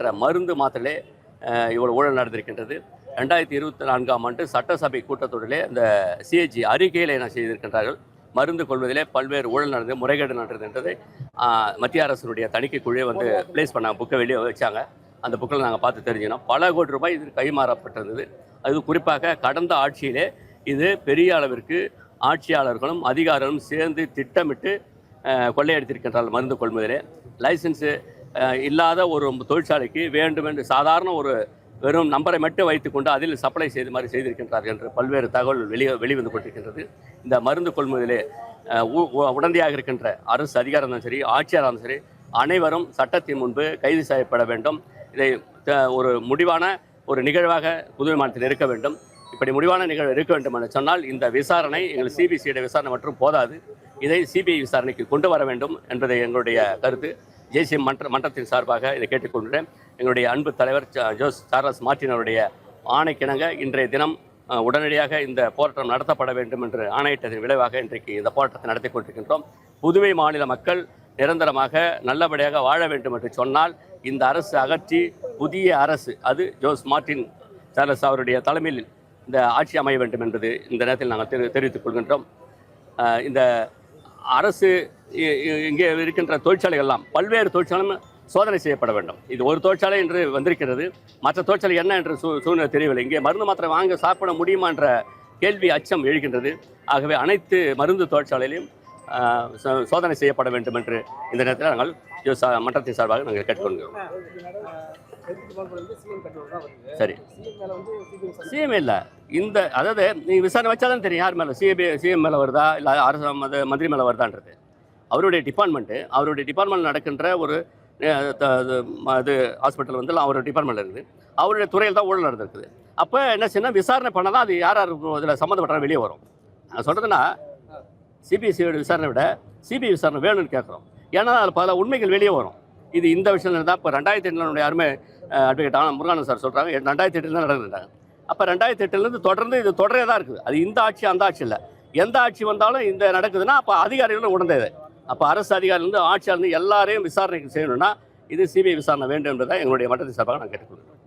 என்ற மருந்து மாத்திரையிலே இவ்வளோ இவ்வளவு ஊழல் நடந்திருக்கின்றது. ரெண்டாயிரத்தி இருபத்தி நான்காம் ஆண்டு சட்டசபை கூட்டத்தொடரிலே இந்த சிஏஜி அறிக்கையில் என்ன செய்திருக்கின்றார்கள்? மருந்து கொள்வதிலே பல்வேறு ஊழல் நடந்தது முறைகேடு நடந்தது என்றதை மத்திய அரசினுடைய தணிக்கை குழுவை வந்து ப்ளேஸ் பண்ணாங்க புக்கை வெளியே வச்சாங்க. அந்த புக்கில் நாங்கள் பார்த்து தெரிஞ்சினோம் பல கோடி ரூபாய் இது கைமாறப்பட்டிருந்தது. அது குறிப்பாக கடந்த ஆட்சியிலே இது பெரிய அளவிற்கு ஆட்சியாளர்களும் அதிகாரிகளும் சேர்ந்து திட்டமிட்டு கொள்ளையடித்திருக்கின்றார்கள் மருந்து கொள்முதலே. லைசன்ஸு இல்லாத ஒரு தொழிற்சாலைக்கு வேண்டும் என்று சாதாரண ஒரு வெறும் நம்பரை மட்டும் வைத்துக்கொண்டு அதில் சப்ளை செய்து மாதிரி செய்திருக்கின்றார்கள் என்று பல்வேறு தகவல் வெளியே வெளிவந்து கொண்டிருக்கின்றது. இந்த மருந்து கொள்முதலே உ- உ- உடந்தையாக இருக்கின்ற அரசு அதிகாரம் இருந்தாலும் சரி ஆட்சியாளர் இருந்தாலும் சரி அனைவரும் சட்டத்தின் முன்பு கைது செய்யப்பட வேண்டும். இதை ஒரு முடிவான ஒரு நிகழ்வாக புதுவை மாநிலத்தில் இருக்க வேண்டும். இப்படி முடிவான நிகழ்வு இருக்க வேண்டும் என்று சொன்னால் இந்த விசாரணை எங்கள் சிபிசியோட விசாரணை மற்றும் போதாது. இதை சிபிஐ விசாரணைக்கு கொண்டு வர வேண்டும் என்பதை எங்களுடைய கருத்து. ஜேசி மன்ற மன்றத்தின் சார்பாக இதை கேட்டுக்கொள்கிறேன் எங்களுடைய அன்பு தலைவர் ஜோஸ் சார்லஸ் மார்டின் அவருடைய ஆணைக்கிணங்க இன்றைய தினம் உடனடியாக இந்த போராட்டம் நடத்தப்பட வேண்டும் என்று ஆணையிட்டதன் விளைவாக இன்றைக்கு இந்த போராட்டத்தை நடத்தி கொண்டிருக்கின்றோம். புதுவை மாநில மக்கள் நிரந்தரமாக நல்லபடியாக வாழ வேண்டும் என்று சொன்னால் இந்த அரசு அகற்றி புதிய அரசு அது ஜோஸ் மார்டின் சார்லஸ் அவருடைய தலைமையில் இந்த ஆட்சி அமைய வேண்டும் என்பது இந்த நேரத்தில் நாங்கள் தெரி தெரிவித்துக் கொள்கின்றோம். இந்த அரசு இ- இ- இங்கே இருக்கின்ற தொழிற்சாலைகள்லாம் பல்வேறு தொழிற்சாலையும் சோதனை செய்யப்பட வேண்டும். இது ஒரு தொழிற்சாலை என்று வந்திருக்கிறது. மற்ற தொழிற்சாலை என்ன என்று சூ சூழ்நிலை தெரியவில்லை. இங்கே மருந்து மாத்திரை வாங்க சாப்பிட முடியுமா என்ற கேள்வி அச்சம் எழுகின்றது. ஆகவே அனைத்து மருந்து தொழிற்சாலையிலும் சோதனை செய்யப்பட வேண்டும் என்று இந்த நேரத்தில் நாங்கள் மன்றத்தின் சார்பாக நாங்கள் கேட்டுக்கொள்கிறோம். சரி. சிஎம் இல்லை. இந்த அதாவது நீங்கள் விசாரணை வச்சாதான் தெரியும் யார் மேலே சிஎபி சிஎம் மேலே வருதா இல்லை அரசு மந்திரி மேலே வருதான்றது. அவருடைய டிபார்ட்மெண்ட்டு அவருடைய டிபார்ட்மெண்ட் நடக்கின்ற ஒரு இது ஹாஸ்பிட்டல் வந்து அவருடைய டிபார்ட்மெண்ட் இருக்குது. அவருடைய துறையில் தான் ஊழல் நடந்திருக்குது. அப்போ என்ன செய்யணும்? விசாரணை பண்ணால் தான் அது யார் யார் இதில் சம்மந்தப்பட்டாலும் வெளியே வரும். நான் சொல்கிறதுன்னா சிபிஎஸ்சியோட விசாரணை விட சிபிஐ விசாரணை வேணும்னு கேட்குறோம். ஏன்னா அதில் பல உண்மைகள் வெளியே வரும். இது இந்த விஷயம் தான் இப்போ ரெண்டாயிரத்தி எட்டுனுடைய யாருமே அட்வொகேட் ஆனால் முருகானந்த் சார் சொல்கிறாங்க ரெண்டாயிரத்தி எட்டில் தான் நடந்துட்டாங்க அப்போ ரெண்டாயிரத்தி எட்டுலேருந்து தொடர்ந்து இது தொடரே தான் இருக்குது. அது இந்த ஆட்சி அந்த ஆட்சி இல்லை. எந்த ஆட்சி வந்தாலும் இந்த நடக்குதுன்னா அப்போ அதிகாரிகளும் உணர்ந்தது அப்போ அரசு அதிகாரிலேருந்து ஆட்சியாளர்ந்து எல்லாரையும் விசாரணைக்கு செய்யணும்னா இது சிபிஐ விசாரணை வேண்டும் என்பதை எங்களுடைய மட்டத்தை சார்பாக நான் கேட்டுக்கொள்கிறேன்.